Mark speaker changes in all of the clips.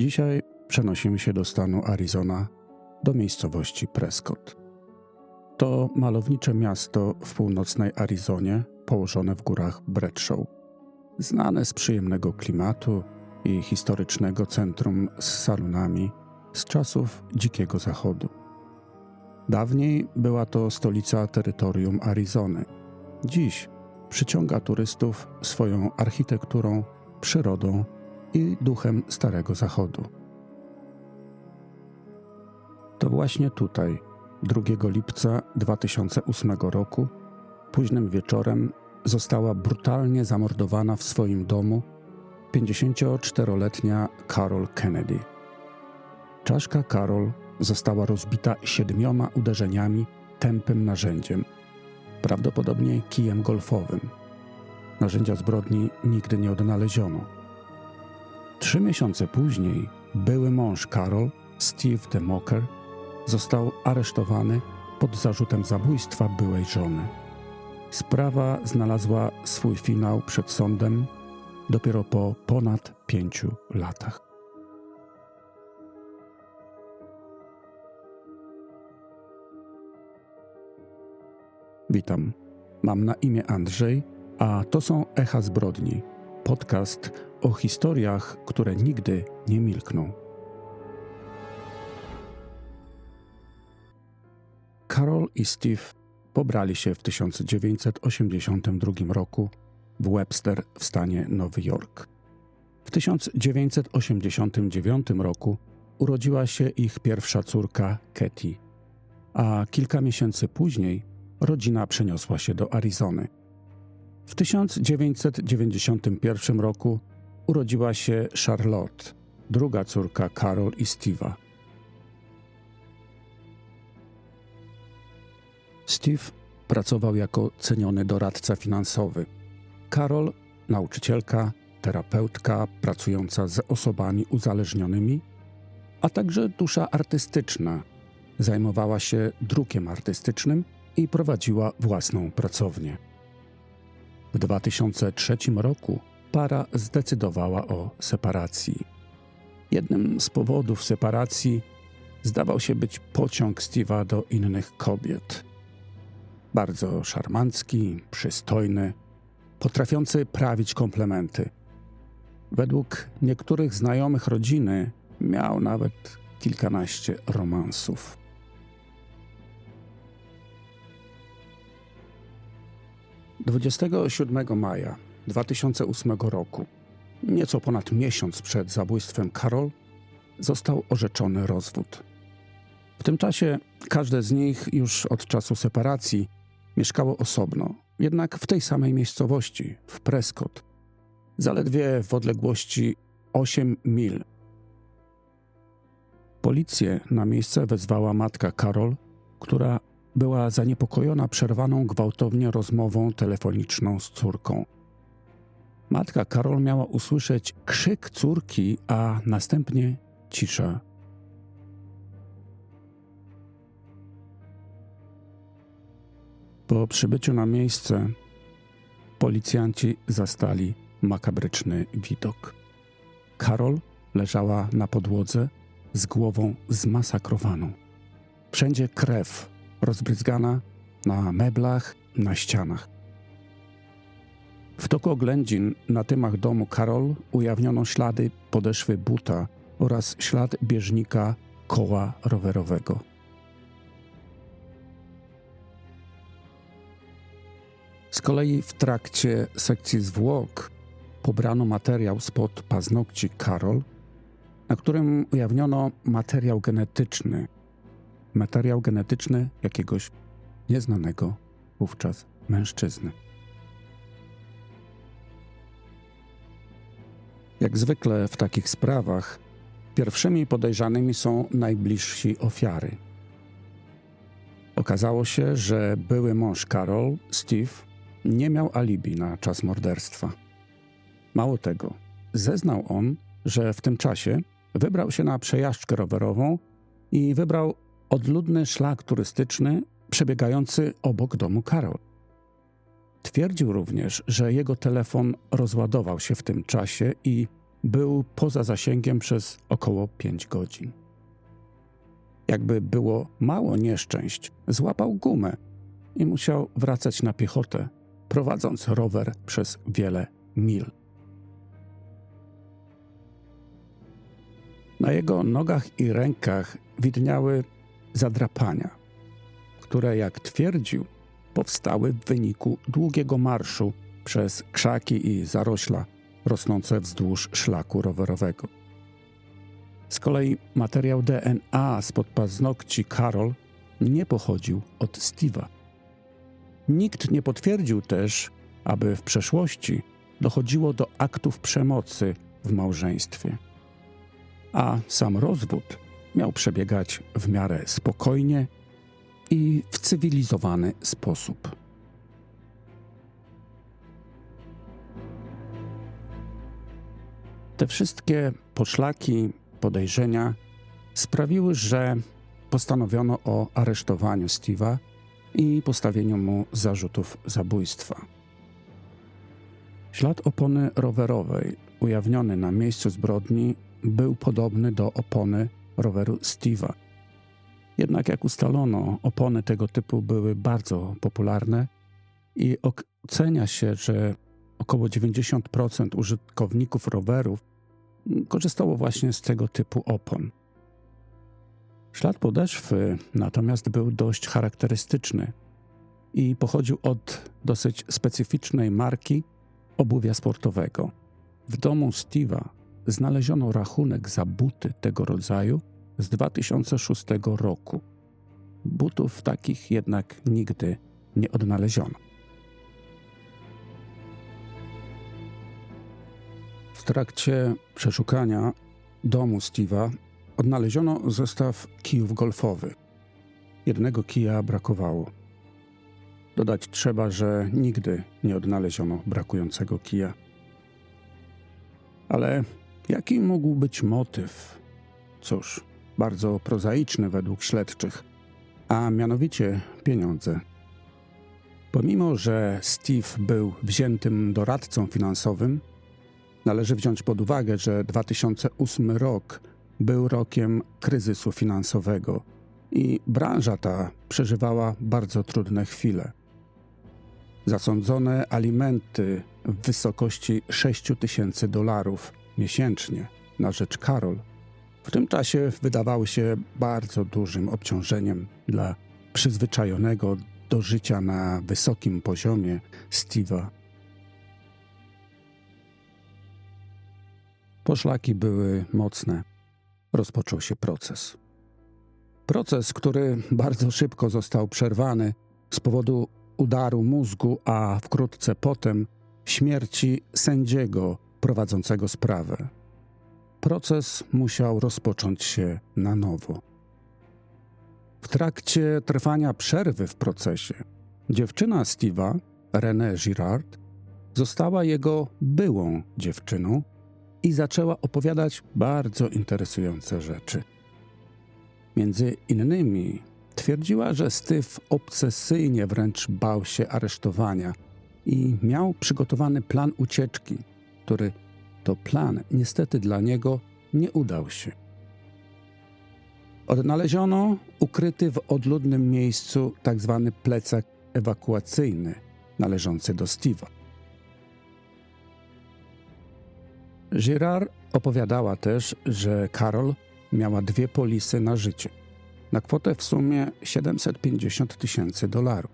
Speaker 1: Dzisiaj przenosimy się do stanu Arizona, do miejscowości Prescott. To malownicze miasto w północnej Arizonie, położone w górach Bradshaw. Znane z przyjemnego klimatu i historycznego centrum z salonami z czasów Dzikiego Zachodu. Dawniej była to stolica terytorium Arizony. Dziś przyciąga turystów swoją architekturą, przyrodą i duchem Starego Zachodu. To właśnie tutaj, 2 lipca 2008 roku, późnym wieczorem została brutalnie zamordowana w swoim domu 54-letnia Carol Kennedy. Czaszka Carol została rozbita siedmioma uderzeniami tępym narzędziem, prawdopodobnie kijem golfowym. Narzędzia zbrodni nigdy nie odnaleziono. Trzy miesiące później były mąż Carol, Steve DeMocker, został aresztowany pod zarzutem zabójstwa byłej żony. Sprawa znalazła swój finał przed sądem dopiero po ponad pięciu latach. Witam. Mam na imię Andrzej, a to są Echa Zbrodni podcast o historiach, które nigdy nie milkną. Carol i Steve pobrali się w 1982 roku w Webster w stanie Nowy Jork. W 1989 roku urodziła się ich pierwsza córka Katie, a kilka miesięcy później rodzina przeniosła się do Arizony. W 1991 roku urodziła się Charlotte, druga córka Carol i Steve'a. Steve pracował jako ceniony doradca finansowy. Carol, nauczycielka, terapeutka pracująca z osobami uzależnionymi, a także dusza artystyczna. Zajmowała się drukiem artystycznym i prowadziła własną pracownię. W 2003 roku para zdecydowała o separacji. Jednym z powodów separacji zdawał się być pociąg Steve'a do innych kobiet. Bardzo szarmancki, przystojny, potrafiący prawić komplementy. Według niektórych znajomych rodziny miał nawet kilkanaście romansów. 27 maja 2008 roku, nieco ponad miesiąc przed zabójstwem Karol, został orzeczony rozwód. W tym czasie każde z nich już od czasu separacji mieszkało osobno, jednak w tej samej miejscowości, w Prescott, zaledwie w odległości 8 mil. Policję na miejsce wezwała matka Karol, która była zaniepokojona przerwaną gwałtownie rozmową telefoniczną z córką. Matka Karol miała usłyszeć krzyk córki, a następnie cisza. Po przybyciu na miejsce policjanci zastali makabryczny widok. Karol leżała na podłodze z głową zmasakrowaną. Wszędzie krew, rozbryzgana na meblach, na ścianach. W toku oględzin na tymach domu Karol ujawniono ślady podeszwy buta oraz ślad bieżnika koła rowerowego. Z kolei w trakcie sekcji zwłok pobrano materiał spod paznokci Karol, na którym ujawniono materiał genetyczny materiał genetyczny jakiegoś nieznanego wówczas mężczyzny. Jak zwykle w takich sprawach, pierwszymi podejrzanymi są najbliżsi ofiary. Okazało się, że były mąż Carol, Steve, nie miał alibi na czas morderstwa. Mało tego, zeznał on, że w tym czasie wybrał się na przejażdżkę rowerową i wybrał odludny szlak turystyczny przebiegający obok domu Karol. Twierdził również, że jego telefon rozładował się w tym czasie i był poza zasięgiem przez około 5 godzin. Jakby było mało nieszczęść, złapał gumę i musiał wracać na piechotę, prowadząc rower przez wiele mil. Na jego nogach i rękach widniały zadrapania, które, jak twierdził, powstały w wyniku długiego marszu przez krzaki i zarośla rosnące wzdłuż szlaku rowerowego. Z kolei materiał DNA spod paznokci Carol nie pochodził od Steve'a. Nikt nie potwierdził też, aby w przeszłości dochodziło do aktów przemocy w małżeństwie. A sam rozwód miał przebiegać w miarę spokojnie i w cywilizowany sposób. Te wszystkie poszlaki, podejrzenia sprawiły, że postanowiono o aresztowaniu Steve'a i postawieniu mu zarzutów zabójstwa. Ślad opony rowerowej ujawniony na miejscu zbrodni był podobny do opony roweru Steve'a. Jednak jak ustalono, opony tego typu były bardzo popularne i ocenia się, że około 90% użytkowników rowerów korzystało właśnie z tego typu opon. Ślad podeszwy natomiast był dość charakterystyczny i pochodził od dosyć specyficznej marki obuwia sportowego. W domu Steve'a znaleziono rachunek za buty tego rodzaju z 2006 roku. Butów takich jednak nigdy nie odnaleziono. W trakcie przeszukania domu Steve'a odnaleziono zestaw kijów golfowych. Jednego kija brakowało. Dodać trzeba, że nigdy nie odnaleziono brakującego kija. Ale jaki mógł być motyw? Cóż, bardzo prozaiczny według śledczych, a mianowicie pieniądze. Pomimo, że Steve był wziętym doradcą finansowym, należy wziąć pod uwagę, że 2008 rok był rokiem kryzysu finansowego i branża ta przeżywała bardzo trudne chwile. Zasądzone alimenty w wysokości 6 tysięcy dolarów miesięcznie na rzecz Karol w tym czasie wydawały się bardzo dużym obciążeniem dla przyzwyczajonego do życia na wysokim poziomie Steve'a. Poszlaki były mocne. Rozpoczął się proces. Proces, który bardzo szybko został przerwany z powodu udaru mózgu, a wkrótce potem śmierci sędziego prowadzącego sprawę. Proces musiał rozpocząć się na nowo. W trakcie trwania przerwy w procesie, dziewczyna Steve'a, René Girard, została jego byłą dziewczyną i zaczęła opowiadać bardzo interesujące rzeczy. Między innymi twierdziła, że Steve obsesyjnie wręcz bał się aresztowania i miał przygotowany plan ucieczki, który to plan niestety dla niego nie udał się. Odnaleziono ukryty w odludnym miejscu tzw. Tak plecak ewakuacyjny należący do Steve'a. Girard opowiadała też, że Karol miała dwie polisy na życie na kwotę w sumie 750 tysięcy dolarów.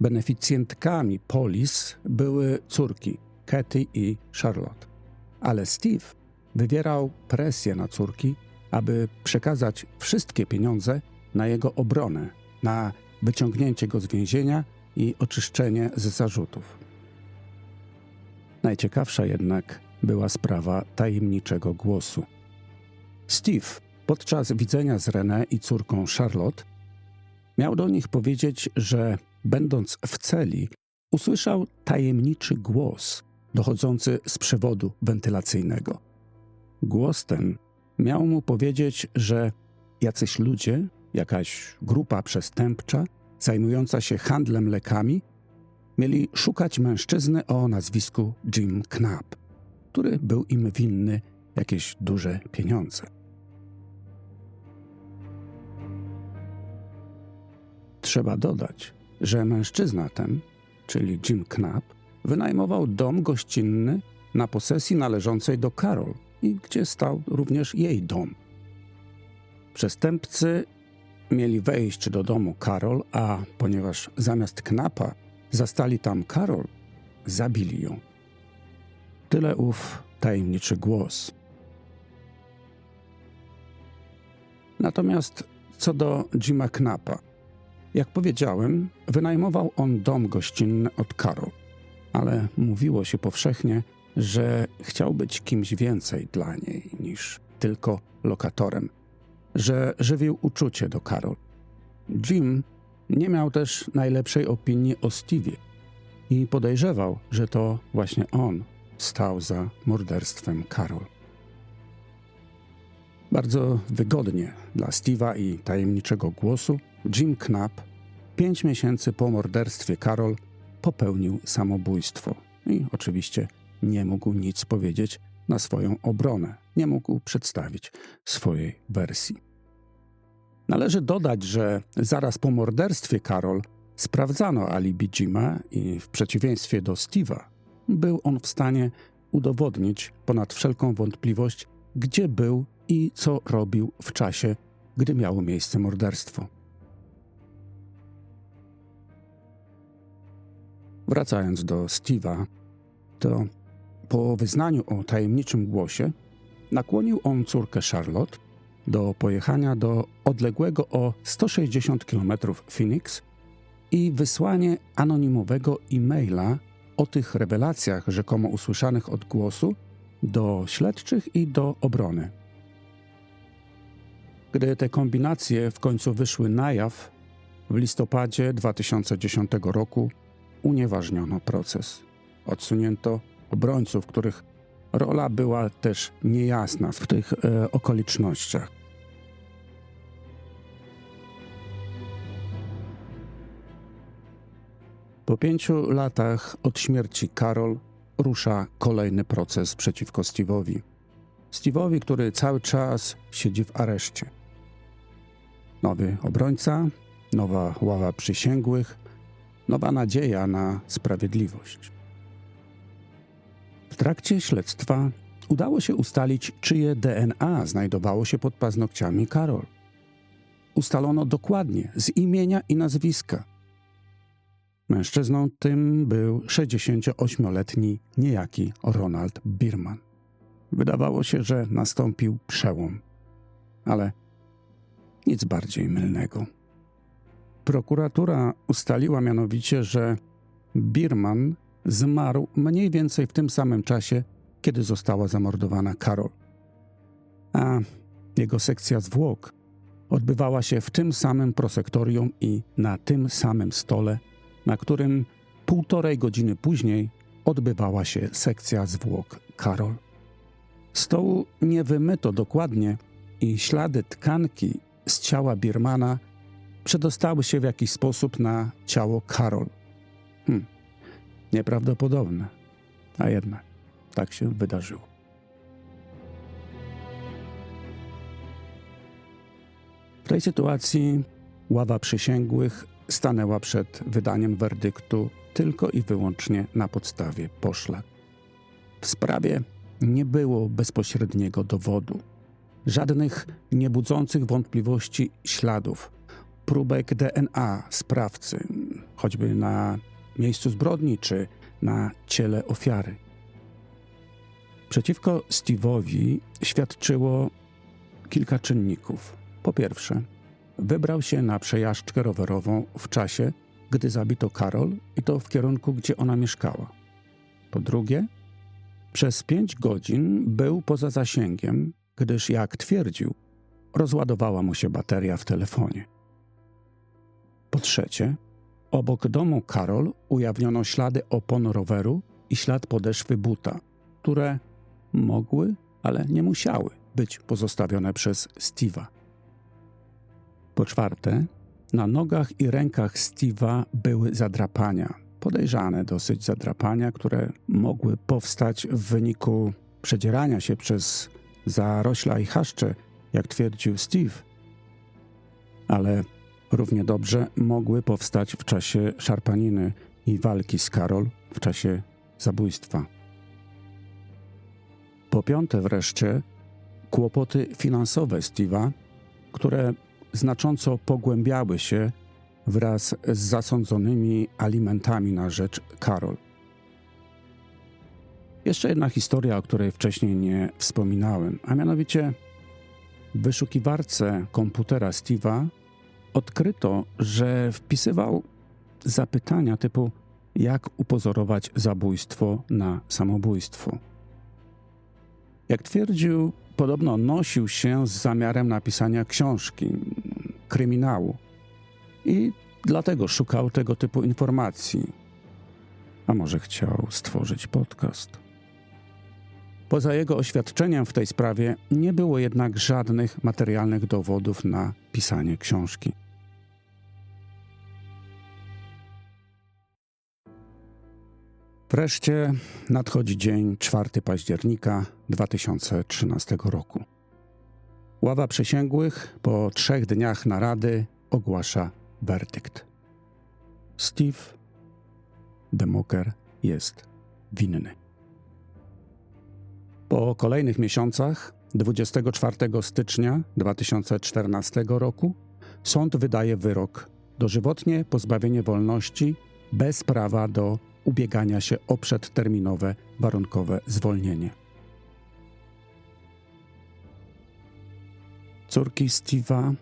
Speaker 1: Beneficjentkami polis były córki Katy i Charlotte, ale Steve wywierał presję na córki, aby przekazać wszystkie pieniądze na jego obronę, na wyciągnięcie go z więzienia i oczyszczenie z zarzutów. Najciekawsza jednak była sprawa tajemniczego głosu. Steve podczas widzenia z René i córką Charlotte miał do nich powiedzieć, że będąc w celi, usłyszał tajemniczy głos dochodzący z przewodu wentylacyjnego. Głos ten miał mu powiedzieć, że jacyś ludzie, jakaś grupa przestępcza zajmująca się handlem lekami, mieli szukać mężczyzny o nazwisku Jim Knapp. który był im winny jakieś duże pieniądze. Trzeba dodać, że mężczyzna ten, czyli Jim Knapp, wynajmował dom gościnny na posesji należącej do Carol i gdzie stał również jej dom. Przestępcy mieli wejść do domu Carol, a ponieważ zamiast Knapa zastali tam Carol, zabili ją. Tyle ów tajemniczy głos. Natomiast co do Jima Knapa, jak powiedziałem, wynajmował on dom gościnny od Carol, ale mówiło się powszechnie, że chciał być kimś więcej dla niej niż tylko lokatorem, że żywił uczucie do Carol. Jim nie miał też najlepszej opinii o Stevie i podejrzewał, że to właśnie on stał za morderstwem Carol. Bardzo wygodnie dla Steve'a i tajemniczego głosu Jim Knapp pięć miesięcy po morderstwie Carol popełnił samobójstwo i oczywiście nie mógł nic powiedzieć na swoją obronę, nie mógł przedstawić swojej wersji. Należy dodać, że zaraz po morderstwie Carol sprawdzano alibi Jima i w przeciwieństwie do Steve'a był on w stanie udowodnić ponad wszelką wątpliwość, gdzie był i co robił w czasie, gdy miało miejsce morderstwo. Wracając do Steve'a, to po wyznaniu o tajemniczym głosie nakłonił on córkę Charlotte do pojechania do odległego o 160 km Phoenix i wysłanie anonimowego e-maila o tych rewelacjach rzekomo usłyszanych od głosu do śledczych i do obrony. Gdy te kombinacje w końcu wyszły na jaw, w listopadzie 2010 roku unieważniono proces. Odsunięto obrońców, których rola była też niejasna w tych e, okolicznościach. Po pięciu latach od śmierci Karol rusza kolejny proces przeciwko Steve'owi. Steve'owi, który cały czas siedzi w areszcie. Nowy obrońca, nowa ława przysięgłych, nowa nadzieja na sprawiedliwość. W trakcie śledztwa udało się ustalić, czyje DNA znajdowało się pod paznokciami Karol. Ustalono dokładnie z imienia i nazwiska. Mężczyzną tym był 68-letni niejaki Ronald Birman. Wydawało się, że nastąpił przełom, ale nic bardziej mylnego. Prokuratura ustaliła mianowicie, że Birman zmarł mniej więcej w tym samym czasie, kiedy została zamordowana Karol. A jego sekcja zwłok odbywała się w tym samym prosektorium i na tym samym stole, na którym półtorej godziny później odbywała się sekcja zwłok Karol. Stołu nie wymyto dokładnie i ślady tkanki z ciała Birmana przedostały się w jakiś sposób na ciało Karol. Hmm, nieprawdopodobne, a jednak tak się wydarzyło. W tej sytuacji ława przysięgłych stanęła przed wydaniem werdyktu tylko i wyłącznie na podstawie poszlak. W sprawie nie było bezpośredniego dowodu, żadnych niebudzących wątpliwości śladów, próbek DNA sprawcy, choćby na miejscu zbrodni czy na ciele ofiary. Przeciwko Steve'owi świadczyło kilka czynników. Po pierwsze, wybrał się na przejażdżkę rowerową w czasie, gdy zabito Karol i to w kierunku, gdzie ona mieszkała. Po drugie, przez pięć godzin był poza zasięgiem, gdyż, jak twierdził, rozładowała mu się bateria w telefonie. Po trzecie, obok domu Karol ujawniono ślady opon roweru i ślad podeszwy buta, które mogły, ale nie musiały być pozostawione przez Steve'a. Po czwarte, na nogach i rękach Steve'a były zadrapania, podejrzane dosyć zadrapania, które mogły powstać w wyniku przedzierania się przez zarośla i chaszcze, jak twierdził Steve, ale równie dobrze mogły powstać w czasie szarpaniny i walki z Karol w czasie zabójstwa. Po piąte wreszcie kłopoty finansowe Steve'a, które znacząco pogłębiały się wraz z zasądzonymi alimentami na rzecz Karol. Jeszcze jedna historia, o której wcześniej nie wspominałem, a mianowicie w wyszukiwarce komputera Steve'a odkryto, że wpisywał zapytania typu jak upozorować zabójstwo na samobójstwo. Jak twierdził, podobno nosił się z zamiarem napisania książki, kryminału i dlatego szukał tego typu informacji. A może chciał stworzyć podcast? Poza jego oświadczeniem w tej sprawie nie było jednak żadnych materialnych dowodów na pisanie książki. Wreszcie nadchodzi dzień 4 października 2013 roku. Ława przysięgłych po trzech dniach narady ogłasza werdykt. Steve Demoker jest winny. Po kolejnych miesiącach, 24 stycznia 2014 roku, sąd wydaje wyrok dożywotnie pozbawienie wolności bez prawa do ubiegania się o przedterminowe warunkowe zwolnienie. Córki Steve'a,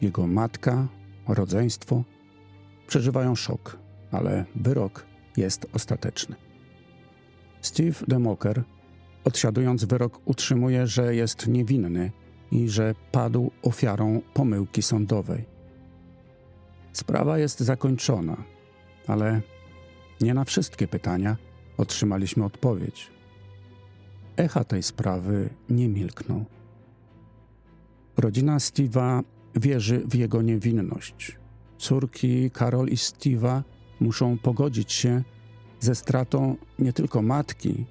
Speaker 1: jego matka, rodzeństwo przeżywają szok, ale wyrok jest ostateczny. Steve Demoker, odsiadując wyrok, utrzymuje, że jest niewinny i że padł ofiarą pomyłki sądowej. Sprawa jest zakończona, ale nie na wszystkie pytania otrzymaliśmy odpowiedź. Echa tej sprawy nie milkną. Rodzina Steve'a wierzy w jego niewinność. Córki Karol i Steve'a muszą pogodzić się ze stratą nie tylko matki,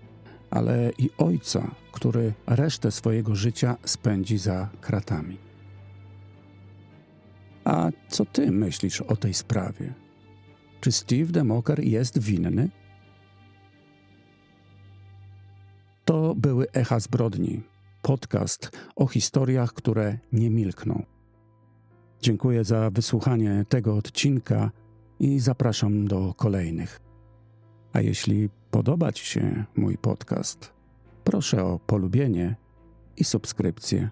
Speaker 1: ale i ojca, który resztę swojego życia spędzi za kratami. A co ty myślisz o tej sprawie? Czy Steve Demoker jest winny? To były Echa Zbrodni, podcast o historiach, które nie milkną. Dziękuję za wysłuchanie tego odcinka i zapraszam do kolejnych. A jeśli podoba Ci się mój podcast, proszę o polubienie i subskrypcję